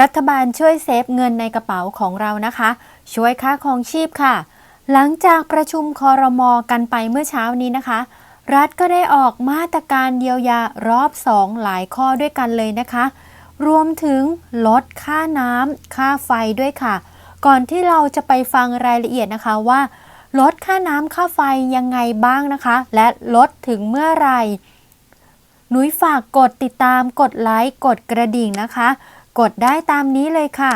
รัฐบาลช่วยเซฟเงินในกระเป๋าของเรานะคะ ช่วยค่าครองชีพค่ะ หลังจากประชุมคอรมอกันไปเมื่อเช้านี้นะคะ รัฐก็ได้ออกมาตรการเยียวยารอบ2หลายข้อด้วยกันเลยนะคะ รวมถึงลดค่าน้ำค่าไฟด้วยค่ะ ก่อนที่เราจะไปฟังรายละเอียดนะคะว่า ลดค่าน้ำค่าไฟยังไงบ้างนะคะ และลดถึงเมื่อไหร่นุ้ยฝากกดติดตามกดไลค์กดกระดิ่งนะคะ กดได้ตามนี้เลยค่ะ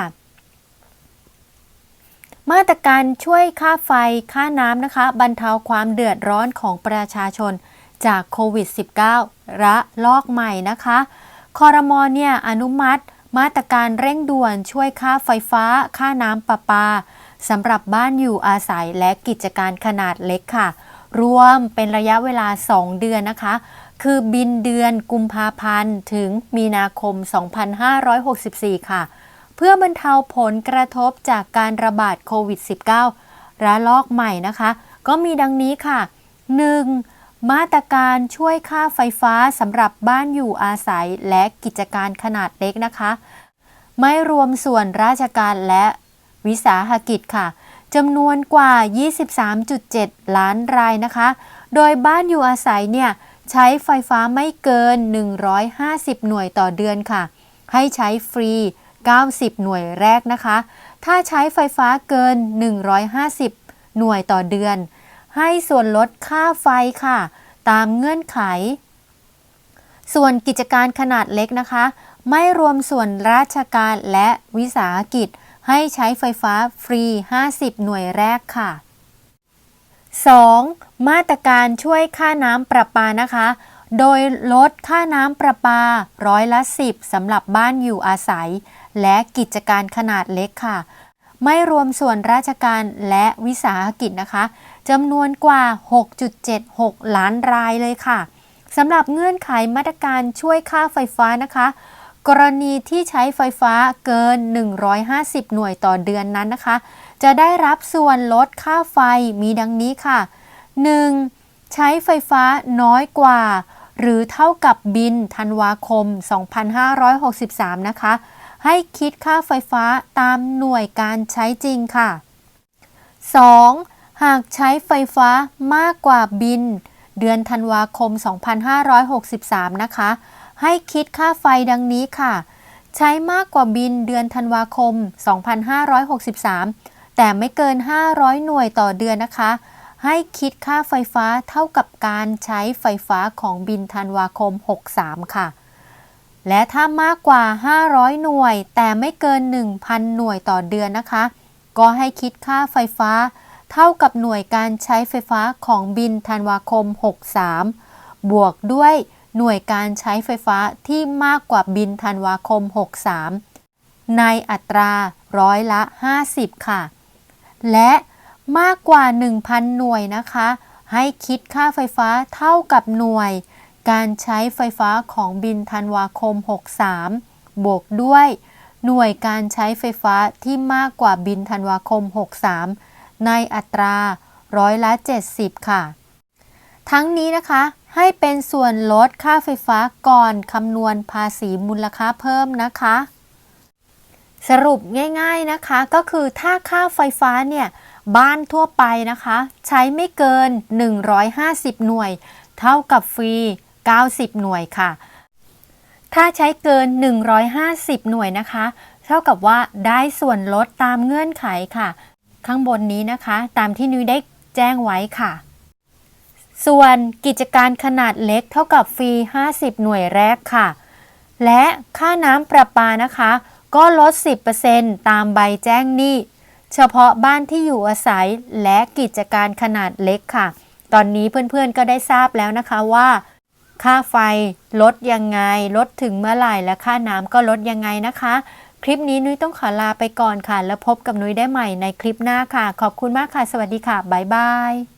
มาตรการช่วยค่าไฟค่าน้ำนะคะ บรรเทาความเดือดร้อนของประชาชนจากโควิด -19 ระลอกใหม่นะคะคอรมอเนี่ยอนุมัติ มาตรการเร่งด่วนช่วยค่าไฟฟ้า ค่าน้ำประปาสำหรับบ้านอยู่อาศัยและกิจการขนาดเล็กค่ะ รวมเป็นระยะเวลา 2 เดือนนะคะ คือบินเดือนกุมภาพันธ์ ถึงมีนาคม 2564 ค่ะ เพื่อบรรเทาผลกระทบจากการระบาดโควิด -19 ระลอกใหม่นะคะ ก็มีดังนี้ค่ะ 1. มาตรการช่วยค่าไฟฟ้าสำหรับบ้านอยู่อาศัยและกิจการขนาดเล็กนะคะ ไม่รวมส่วนราชการและวิสาหกิจค่ะจำนวนกว่า 23.7 ล้านรายนะคะ โดยบ้านอยู่อาศัยเนี่ย ใช้ไฟฟ้าไม่เกิน 150 หน่วยต่อเดือนค่ะ ให้ใช้ฟรี 90 หน่วยแรกนะคะ ถ้าใช้ไฟฟ้าเกิน 150 หน่วยต่อเดือน ให้ส่วนลดค่าไฟค่ะ ตามเงื่อนไข ส่วนกิจการขนาดเล็กนะคะ ไม่รวมส่วนราชการและวิสาหกิจ ให้ใช้ไฟฟ้าฟรี 50 หน่วยแรกค่ะ 2. มาตรการช่วยค่าน้ำประปานะคะ โดยลดค่าน้ำประปาร้อยละ10สำหรับบ้านอยู่อาศัย และกิจการขนาดเล็กค่ะ ไม่รวมส่วนราชการและวิสาหกิจนะคะจำนวนกว่า 6.76 ล้านรายเลยค่ะสำหรับเงื่อนไขมาตรการช่วยค่าไฟฟ้านะคะ กรณีที่ใช้ไฟฟ้าเกิน 150 หน่วยต่อเดือนนั้นนะคะ จะได้รับส่วนลดค่าไฟมีดังนี้ค่ะ 1. ใช้ไฟฟ้าน้อยกว่า หรือเท่ากับบินธันวาคม 2563 นะคะ ให้คิดค่าไฟฟ้าตามหน่วยการใช้จริงค่ะ 2. หากใช้ไฟฟ้ามากกว่าบิน เดือนธันวาคม 2563 นะคะ ให้คิดค่าไฟดังนี้ค่ะ ใช้มากกว่าบินเดือนธันวาคม 2563 แต่ไม่เกิน 500 หน่วยต่อเดือนนะคะ ให้คิดค่าไฟฟ้าเท่ากับการใช้ไฟฟ้าของบินธันวาคม 63 ค่ะ และถ้ามากกว่า 500 หน่วย แต่ไม่เกิน 1,000 หน่วยต่อเดือนนะคะ ก็ให้คิดค่าไฟฟ้า เท่ากับหน่วยการใช้ไฟฟ้าของบินธันวาคม 63 บวกด้วยหน่วยการใช้ไฟฟ้าที่มากกว่าบินธันวาคม 63 ในอัตราร้อยละ 50 ค่ะ และมากกว่า 1,000 หน่วยนะคะ ให้คิดค่าไฟฟ้าเท่ากับหน่วย การใช้ไฟฟ้าของบินธันวาคม 63 บวกด้วย หน่วยการใช้ไฟฟ้าที่มากกว่าบินธันวาคม 63 ในอัตราร้อยละ 70 ค่ะ ทั้งนี้นะคะให้เป็นส่วนลดค่าไฟฟ้าก่อนคำนวณภาษีมูลค่าเพิ่มนะคะ สรุปง่ายๆนะคะก็คือถ้าค่าไฟฟ้าเนี่ยบ้านทั่วไปนะคะ ใช้ไม่เกิน 150 หน่วย เท่ากับฟรี 90 หน่วยค่ะ ถ้าใช้เกิน 150 หน่วยนะคะ เท่ากับว่าได้ส่วนลดตามเงื่อนไขค่ะ ข้างบนนี้นะคะ ตามที่นุ้ยได้แจ้งไว้ค่ะ ส่วนกิจการขนาดเล็กเท่ากับฟรี 50 หน่วยแรกค่ะ และค่าน้ำประปานะคะ ก็ลด 10%ตามใบแจ้งหนี้ เฉพาะบ้านที่อยู่อาศัยและกิจการขนาดเล็กค่ะ ตอนนี้เพื่อนๆก็ได้ทราบแล้วนะคะว่า ค่าไฟลดยังไง ลดถึงเมื่อไหร่และค่าน้ำก็ลดยังไงนะคะ คลิปนี้นุ้ยต้องขอลาไปก่อนค่ะ แล้วพบกับนุ้ยได้ใหม่ในคลิปหน้าค่ะ ขอบคุณมากค่ะ สวัสดีค่ะ บ๊ายบาย